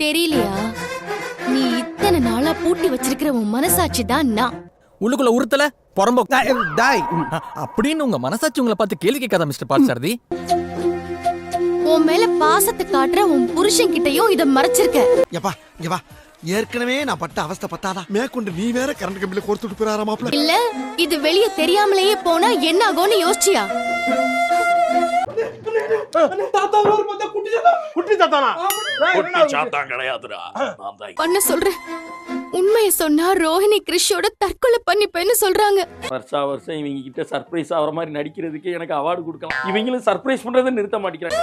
தெரியலையா? நீ இத்தனை நாளா பூட்டி வச்சிருக்கிற உன் மனசாட்சி தான் நான். உள்ளுக்குள்ள உறுத்தல புறம்போ. டாய், அப்படின்னு உங்க மனசாட்சி உங்களை பார்த்து கேள்வி கேட்காத மிஸ்டர் பார்த்தசாரதி உன் மேல பாசத்தை காட்டுற உன் புருஷன் கிட்டயும் இத மறைச்சிருக்க. எப்பா இங்க வா. ஏற்கனவே நான் பட்ட அவஸ்தை பத்தாதா? மேற்கொண்டு நீ வேற கரண்ட் கம்பியில கோர்த்துட்டு போயிறாரா மாப்ள இல்ல இது வெளிய தெரியாமலேயே போனா என்ன ஆகும்னு யோசிச்சியா? குட்டி தாத்தானா? குட்டி சாத்தான் கிடையாதுடா. நான் தான் பண்ண சொல்றேன். உண்மைய சொன்னா ரோஹிணி கிறிஷோட தற்கொலை பண்ணிப்பேன்னு சொல்றாங்க. வருஷா வருஷம் இவங்க கிட்ட சர்ப்ரைஸ் ஆகிற மாதிரி நடிக்கிறதுக்கு எனக்கு அவார்டு கொடுக்கலாம். இவங்களும் சர்ப்ரைஸ் பண்றதை நிறுத்த மாட்டேங்கிறாங்க.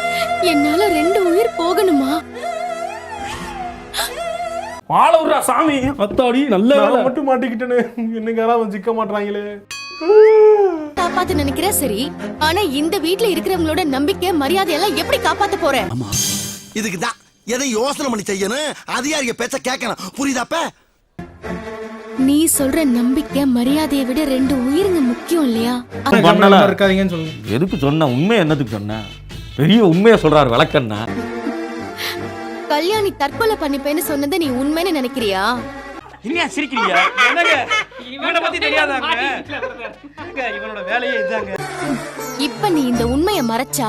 என்னால ரெண்டு உயிர் போகணுமா? விடுறா சாமி. அத்தாடி நல்ல மட்டும் மாட்டிக்கிட்டேன்னு என்னங்க யாராவது சிக்க மாட்றாங்களே. காப்பாத்த நினைக்கிற? சரி. ஆனா இந்த வீட்ல இருக்கிறவங்களோட நம்பிக்கை மரியாதை எல்லாம் எப்படி காப்பாத்த போற? இதுக்கு தான் எதை யோசனை பண்ணி செய்யணும்? அதிகாரிக பேச்ச கேட்கணும் புரியுதாப்ப நீ சொல்ற நம்பிக்கை மரியாதையை விட ரெண்டு உயிருங்க முக்கியம் இல்லையா? பண்ணல. இருக்காதீங்கன்னு எதுக்கு சொன்ன? உண்மை என்னதுக்கு சொன்ன? பெரிய உண்மையை சொல்றாரு விளக்கண்ணா. கல்யாணி தற்கொலை பண்ணிப்பேன்னு சொன்னதை நீ உண்மைன்னு நினைக்கிறியா? என்ன சிரிக்கிறீங்க? என்னங்க? இவனை பத்தி தெரியாதாங்க இவனோட வேலையே இதாங்க. இப்ப நீ இந்த உண்மைய மறைச்சா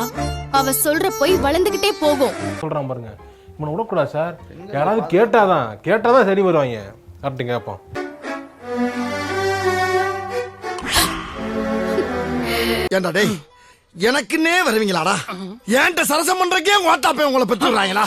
அவ சொல்ற பொய் வளர்ந்துகிட்டே போகும். சொல்றான் பாருங்க. இவனை விடக்கூடாது சார். யாராவது கேட்டாதான் கேட்டாதான் சரி வருவாங்க. கரெக்டு கேட்போம். ஏண்டா டேய் எனக்குன்னே வருவீங்களாடா? ஏன்ட்ட சரசம் பண்றக்கே ஓட்டாப்பே உங்களை பெற்றுறாங்களா